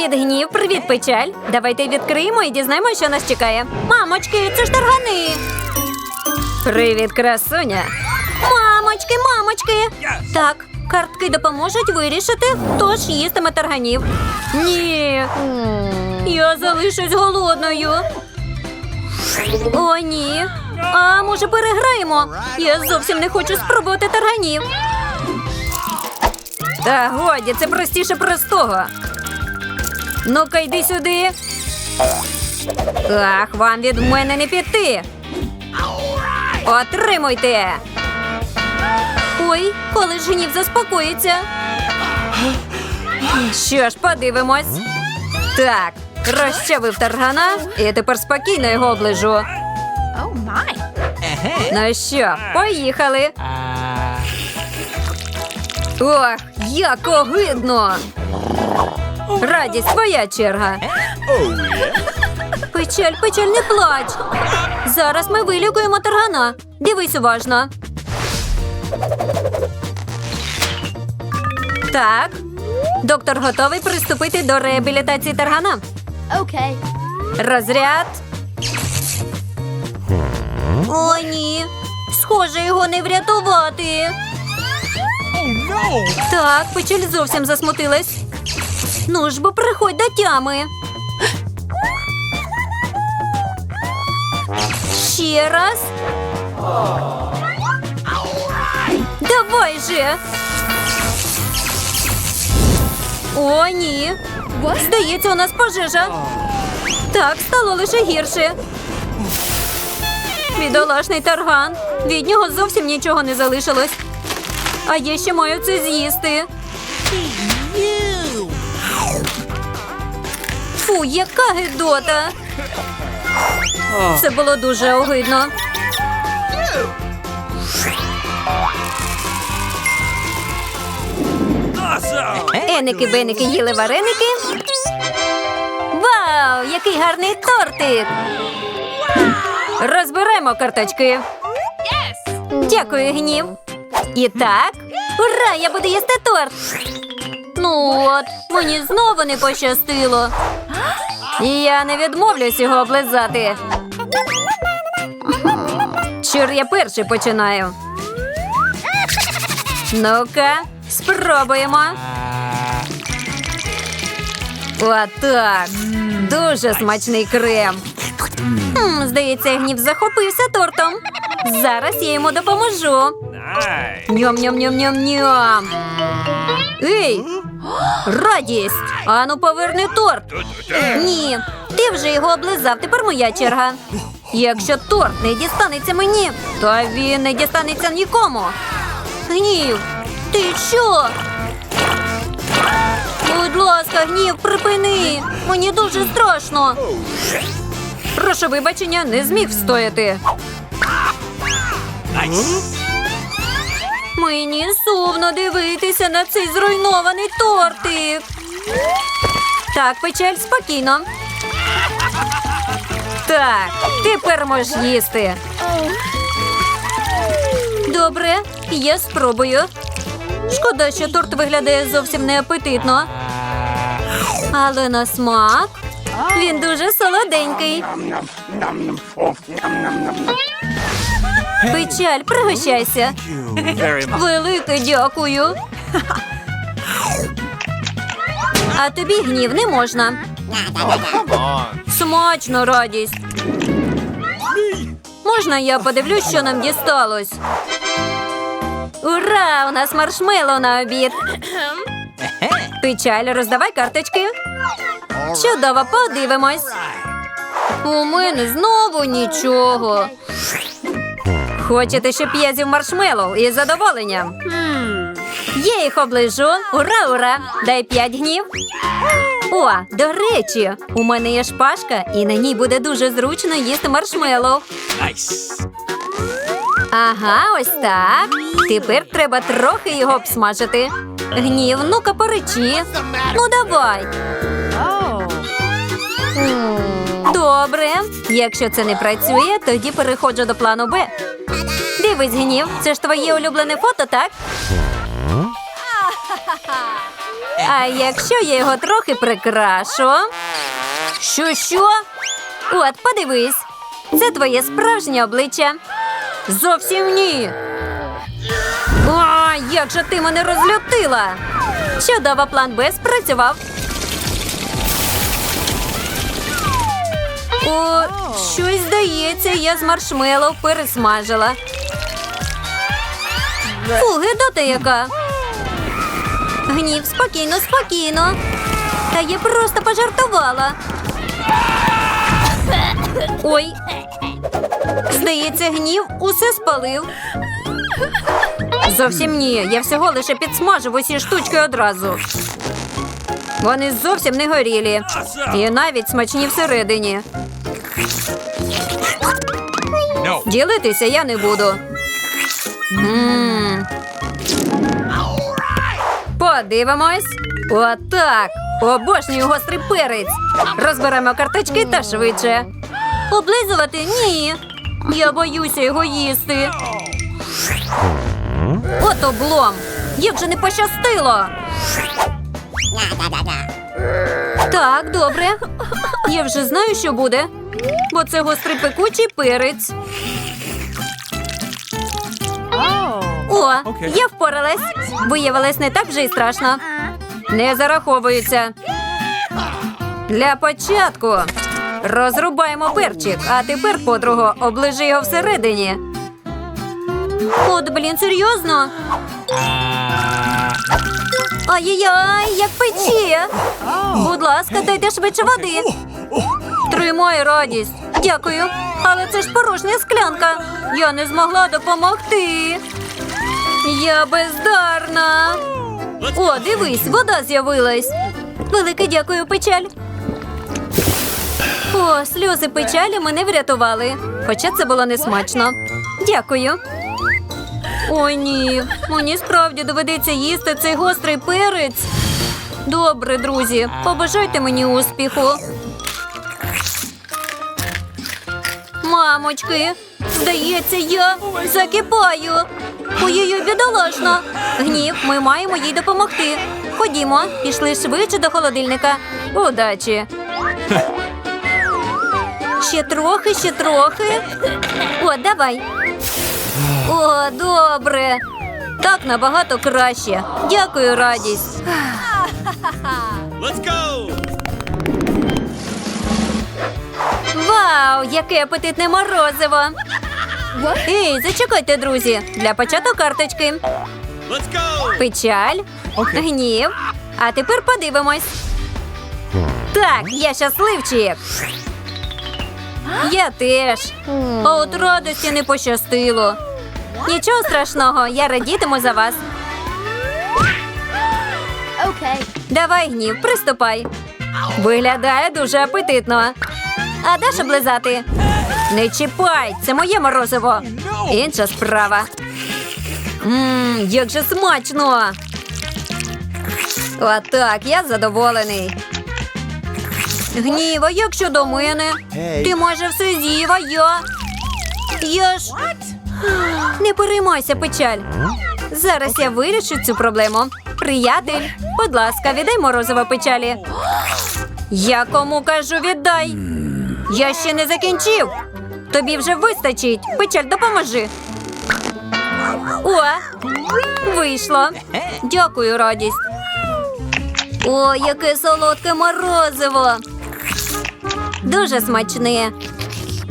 Привіт, гнів, привіт, печаль. Давайте відкриємо і дізнаємося, що нас чекає. Мамочки, це ж таргани. Привіт, красуня. Мамочки, мамочки. Так, картки допоможуть вирішити, хто ж їстиме тарганів. Ні. Я залишусь голодною. О, ні. А може переграємо? Я зовсім не хочу спробувати тарганів. Та годі, це простіше простого. Ну-ка, йди сюди. Ах, вам від мене не піти. Отримуйте. Ой, коли ж гнів заспокоїться. Що ж, подивимось. Так, розчавив таргана і тепер спокійно його оближу. Ну що, поїхали. Ох, як огидно. Радість, твоя черга. Печаль, печаль, не плач. Зараз ми вилікуємо таргана. Дивись уважно. Так. Доктор готовий приступити до реабілітації таргана. Okay. Розряд. О, ні. Схоже, його не врятувати. Так, печаль зовсім засмутилась. Ну приходь до тями. Ще раз. Давай же. О, ні. Здається, у нас пожежа. Так, стало лише гірше. Бідолашний тарган. Від нього зовсім нічого не залишилось. А я ще маю це з'їсти. Яка гидота. Це було дуже огидно. Еники беники їли вареники. Вау, який гарний тортик! Розберемо карточки. Дякую, гнів. І так, ура! Я буду їсти торт. Ну от, мені знову не пощастило. І я не відмовлюсь його облизати. Чур, я перший починаю. Ну-ка, спробуємо. Отак. Дуже смачний крем. М, здається, гнів захопився тортом. Зараз я йому допоможу. Ням-ням-ням-ням-ням. Ей! Радість! Ану, поверни торт. Ні, ти вже його облизав, тепер моя черга. Якщо торт не дістанеться мені, то він не дістанеться нікому. Гнів, ти що? Будь ласка, гнів, припини. Мені дуже страшно. Прошу вибачення, не зміг встояти. Мені сумно дивитися на цей зруйнований тортик. Так, печаль, спокійно. Так, тепер можеш їсти. Добре, я спробую. Шкода, що торт виглядає зовсім неапетитно. Але на смак він дуже солоденький. Печаль, пригощайся. Велике дякую. А тобі гнів не можна. Смачно радість. Можна я подивлюсь, що нам дісталось? Ура! У нас маршмеллоу на обід. Печаль, роздавай карточки. Чудово, подивимось. У мене знову нічого. Хочете, щоб я з'їв маршмеллоу із задоволенням? Я їх оближу. Ура, ура! Дай п'ять гнів. О, до речі, у мене є шпажка, і на ній буде дуже зручно їсти маршмеллоу. Ага, ось так. Тепер треба трохи його обсмажити. Гнів, ну-ка поречи. Ну давай. Oh. Добре. Якщо це не працює, тоді переходжу до плану Б. Дивись, гнів, це ж твоє улюблене фото, так? А якщо я його трохи прикрашу? Що, що? От, подивись. Це твоє справжнє обличчя. Зовсім ні. О, як же ти мене розлютила! Чудово, план Б спрацював. О, щось здається, я з маршмеллоу пересмажила. Фу, гидота яка. Гнів, спокійно, спокійно. Та я просто пожартувала. Ой. Здається, гнів усе спалив. Зовсім ні. Я всього лише підсмажив усі штучки одразу. Вони зовсім не горілі. І навіть смачні всередині. No. Ділитися я не буду. М. Подивимось. Отак. Обожнюю гострий перець. Розберемо карточки та швидше. Облизувати ні. Я боюся його їсти. От облом. Як же не пощастило. Так, добре. Я вже знаю, що буде. Бо це гострий пекучий перець. О, я впоралась. Виявилось не так вже й страшно. Не зараховується. Для початку розрубаємо перчик, а тепер, подруго, оближи його всередині. От, блін, серйозно? Ай-яй-яй, як пече. Будь ласка, дайте швидше води. Тримай радість. Дякую. Але це ж порожня склянка. Я не змогла допомогти. Я бездарна. О, дивись, вода з'явилась. Велике дякую, печаль. О, сльози печалі мене врятували. Хоча це було несмачно. Дякую. Ой, ні. Мені справді доведеться їсти цей гострий перець. Добре, друзі, побажайте мені успіху. Мамочки, здається, я закипаю. Ой-ой-ой. Гнів, ми маємо їй допомогти. Ходімо, пішли швидше до холодильника. Удачі. Ще трохи, ще трохи. О, давай. О, добре. Так набагато краще. Дякую, радість. Let's go. Вау, яке апетитне морозиво! Ей, зачекайте, друзі. Для початку карточки. Let's go. Печаль, гнів. А тепер подивимось. Так, я щасливчик. Я теж. А от радості не пощастило. Нічого страшного, я радітиму за вас. Okay. Давай, гнів, приступай. Виглядає дуже апетитно. А даш облизати? Не чіпай, це моє морозиво. Інша справа. Мм, як же смачно. Отак, я задоволений. Гніва, як щодо мене? Ти майже все з'їв, а я. Я ж. Не переймайся, печаль. Зараз я вирішу цю проблему. Приятель, будь ласка, віддай морозиво печалі. Я кому кажу, віддай. Я ще не закінчив. Тобі вже вистачить. Печаль, допоможи. О, вийшло. Дякую, радість. О, яке солодке морозиво. Дуже смачне.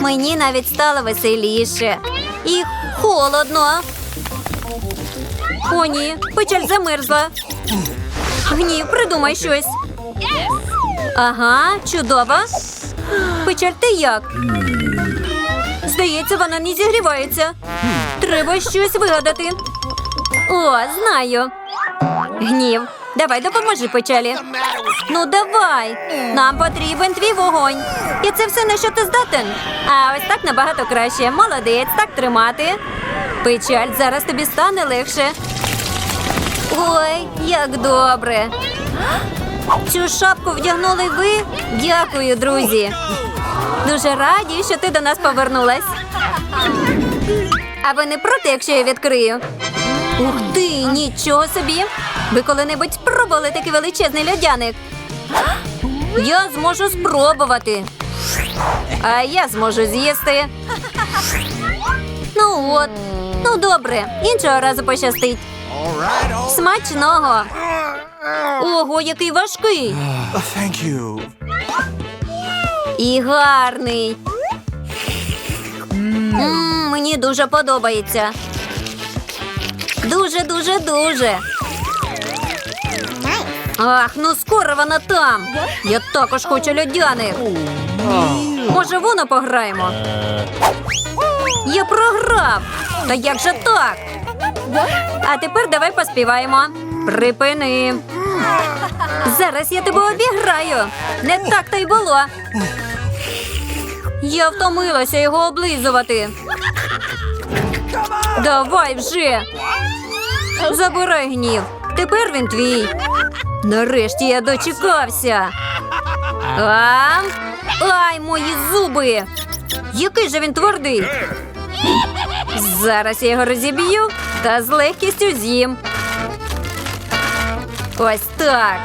Мені навіть стало веселіше. І холодно. О, ні, печаль замерзла. Гнів, придумай щось. Ага, чудово. Печаль, ти як? Здається, вона не зігрівається. Треба щось вигадати. О, знаю. Гнів. Давай допоможи печалі. Ну давай. Нам потрібен твій вогонь. І це все на що ти здатен. А ось так набагато краще. Молодець, так тримати. Печаль, зараз тобі стане легше. Ой, як добре. Цю шапку вдягнули ви? Дякую, друзі. Дуже раді, що ти до нас повернулась. А ви не проти, якщо я відкрию? Ух ти, нічого собі. Ви коли-небудь спробували такий величезний льодяник? Я зможу спробувати. А я зможу з'їсти. Ну от. Ну добре, іншого разу пощастить. Смачного. Ого, який важкий. Thank you. І гарний. М, мені дуже подобається. Дуже, дуже, дуже. Ах, ну скоро вона там. Я також хочу льодяник. Може, воно пограємо? Я програв. Та як же так? А тепер давай поспіваємо. Припини. Зараз я тебе обіграю. Не так то й було. Я втомилася його облизувати. Давай вже. Забирай гнів. Тепер він твій. Нарешті я дочекався. А? Ай, мої зуби! Який же він твердий. Зараз я його розіб'ю та з легкістю з'їм. Ось так.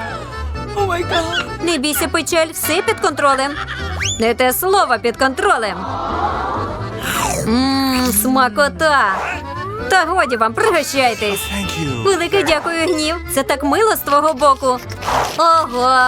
Не бійся, печаль, все під контролем. Не те слово під контролем. Ммм, смакота. Та годі вам, пригощайтесь. Велике дякую, гнів. Це так мило з твого боку. Ого,